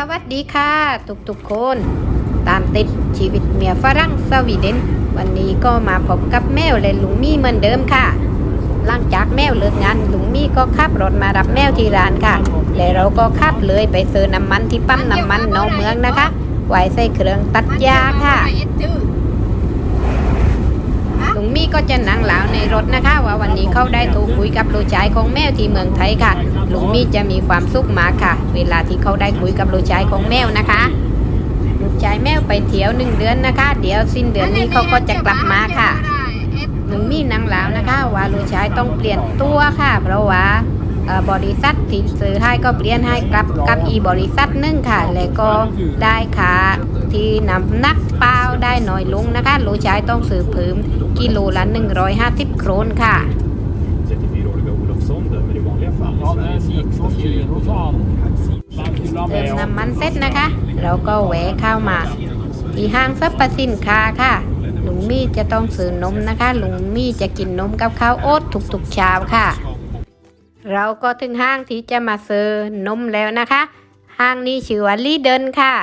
สวัสดีค่ะทุกๆคน ตามติดชีวิตเมียฝรั่งสวีเดน วันนี้ก็มาพบกับแมวและลุงมี่เหมือนเดิมค่ะ หลังจากแมวเลิกงานลุงมี่ก็ขับรถมารับแมวที่ร้านค่ะ และเราก็ขับเลยไปซื้อน้ำมันที่ปั๊มน้ำมันนองเมืองนะคะไว้ใส่เครื่องตัดหญ้าค่ะ ก็จะนั่งหลาวในรถนะคะ ว่าวันนี้เขาได้โทรคุยกับลูกชายของแมวที่เมืองไทยค่ะลุงมี่จะมีความสุขมากค่ะ เวลาที่เขาได้คุยกับลูกชายของแมวนะคะลูกชายแมวไปเที่ยวหนึ่งเดือนนะคะ เดี๋ยวสิ้นเดือนนี้เขาก็จะกลับมาค่ะลุงมี่นั่งหลาวนะคะ ว่าลูกชายต้องเปลี่ยนตัวค่ะ เพราะว่าบริษัทที่ซื้อให้ก็เปลี่ยนให้กับกับอีบริษัทนึงค่ะ แล้วก็ได้ค่ะที่นำนัก เปล่าได้น้อยลงนะคะลูกชายต้องซื้อเพิ่มกิโลละ 150 โครนค่ะ เติมน้ำมันเสร็จนะคะเราก็แวะเข้ามา ที่ห้างสรรพสินค้าค่ะ ลุงมี่จะต้องซื้อนมนะคะ ลุงมี่จะกินนมกับข้าวโอ๊ตทุกๆเช้าค่ะ เราก็ถึงห้างที่จะมาซื้อนมแล้วนะคะ ห้างนี้ชื่อว่าลีเดินค่ะ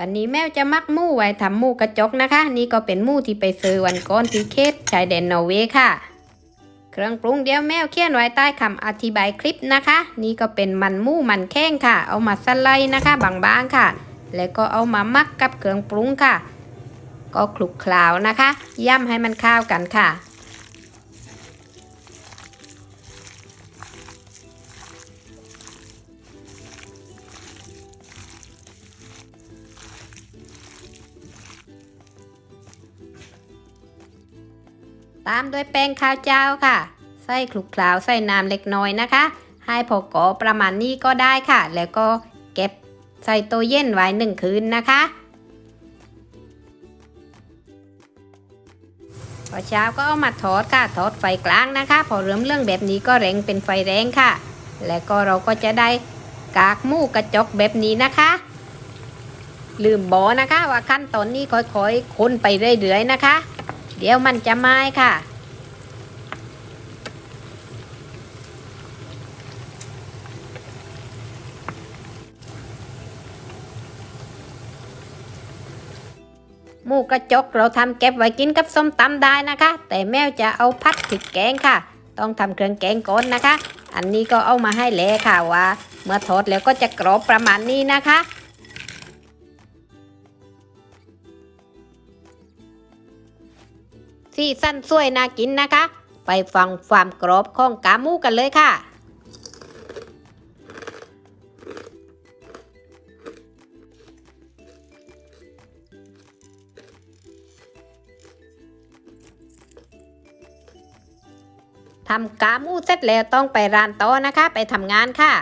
วันนี้แมวจะมักมู่ไว้ทำมู่กระจกนะคะ นี่ก็เป็นมู่ที่ไปซื้อวันก่อนที่เขตชายแดนนอร์เวย์ค่ะ เครื่องปรุงเดียวแมวเขียนไว้ใต้คำอธิบายคลิปนะคะ นี่ก็เป็นมันมู่มันแข้งค่ะ เอามาสไลด์นะคะบางๆค่ะ แล้วก็เอามามักกับเครื่องปรุงค่ะ ก็คลุกเคล้านะคะ ย่ำให้มันเข้ากันค่ะ ตามด้วยแป้งข้าวเจ้าค่ะ ใส่คลุกเคล้าใส่น้ำเล็กน้อยนะคะ ให้พอก่อประมาณนี้ก็ได้ค่ะ แล้วก็เก็บใส่ตู้เย็นไว้หนึ่งคืนนะคะพอเช้าก็เอามาทอดค่ะทอดไฟกลางนะคะ พอเริ่มเรื่องแบบนี้ก็เร่งเป็นไฟแรงค่ะ แล้วก็เราก็จะได้กากหมูกระจกแบบนี้นะคะ ลืมบอกนะคะว่าขั้นตอนนี้ค่อยๆ คนไปเรื่อยๆนะคะ เดี๋ยวมันจะไหม้ค่ะ หมูกระจกเราทำเก็บไว้กินกับส้มตำได้นะคะ แต่แมวจะเอาพัดผิดแกงค่ะ ต้องทำเครื่องแกงก่อนนะคะ อันนี้ก็เอามาให้แลค่ะว่า เมื่อทอดแล้วก็จะกรอบประมาณนี้นะคะ ที่สั้นสวยน่ากินนะคะ ไปฟังความกรอบของกามูกันเลยค่ะทำกามูเสร็จแล้วต้องไปร้านโต๊ะนะคะ ไปทำงานค่ะ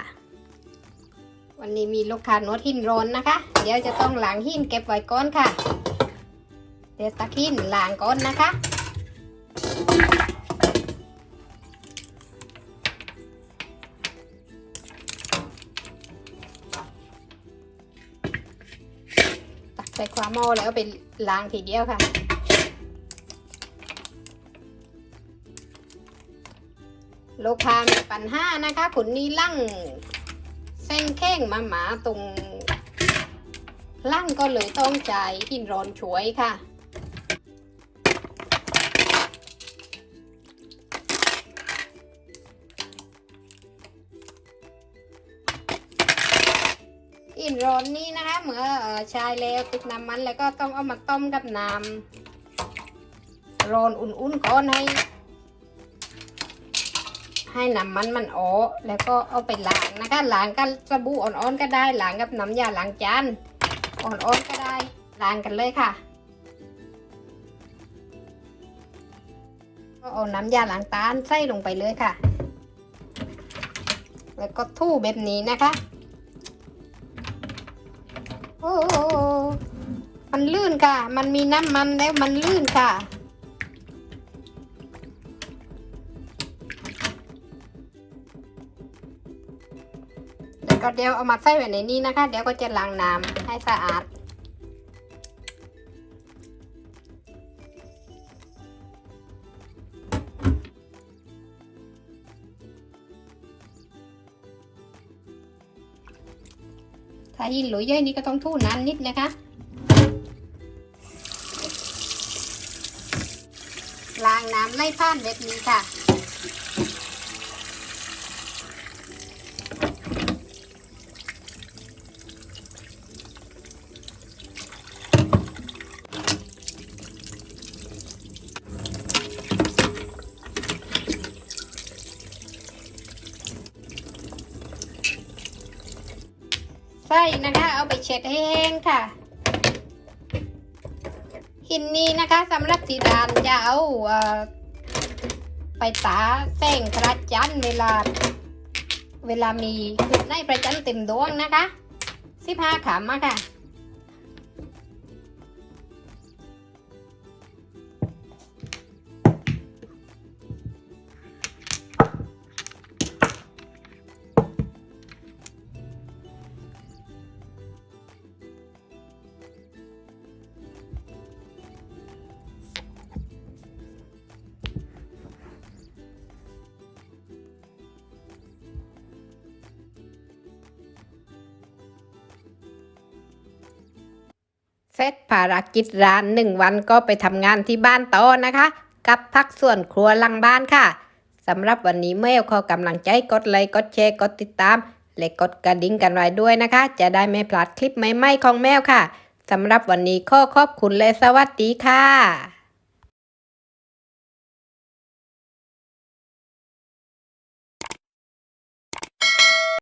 วันนี้มีลูกค้านวดหินร้อนนะคะ เดี๋ยวจะต้องล้างหินเก็บไว้ก่อนค่ะ เดี๋ยวตักหินล้างก่อนนะคะ ใส่ความหม้อแล้วไปล้างทีเดียวค่ะ โลคามีปัญหานะคะผลนี้ลั่งเส้นแข้งมาหมาตรงลั่งก็เลยต้องใจหินร้อนช่วยค่ะ ร้อนนี้นะคะเมื่อเอ่อใช้แล้วติดน้ำมันแล้วก็ต้องเอามาต้มกับน้ำร้อนอุ่นๆก่อนให้ ให้น้ำมันมันออกแล้วก็เอาไปล้างนะคะล้างกับสบู่อ่อนๆก็ได้ล้างกับน้ำยาล้างจานอ่อนๆก็ได้ล้างกันเลยค่ะก็เอาน้ำยาล้างตาลใส่ลงไปเลยค่ะ แล้วก็ทู่แบบนี้นะคะ โอ้มันลื่นค่ะ มันมีน้ำมันแล้วมันลื่นค่ะ แล้วก็เดี๋ยวเอามาใส่ไว้ในนี้นะคะ เดี๋ยวก็จะล้างน้ำให้สะอาด ถ้าหินหลุยเยอยนี่ก็ต้องทู่นานนิดนะคะล้างน้ำไล่ผ่านแบบนี้ค่ะ ส่นะคะ เอาไปเช็ดให้แห้งค่ะ หินนี้นะคะสำหรับสีดานจะเอาไปตาแสงพระจันทร์เวลา เวลามีในพระจันทร์เต็มดวงนะคะสิบห้าขำอะค่ะ เสร็จภารกิจร้านหนึ่งวันก็ไปทำงานที่บ้านต่อนะคะ กับพักส่วนครัวหลังบ้านค่ะสำหรับวันนี้เมลขอกำลังใจกดไลค์กดแชร์กดติดตาม และกดกระดิ่งกันไว้ด้วยนะคะ จะได้ไม่พลาดคลิปใหม่ๆของแมวค่ะสำหรับวันนี้ขอขอบคุณและสวัสดีค่ะ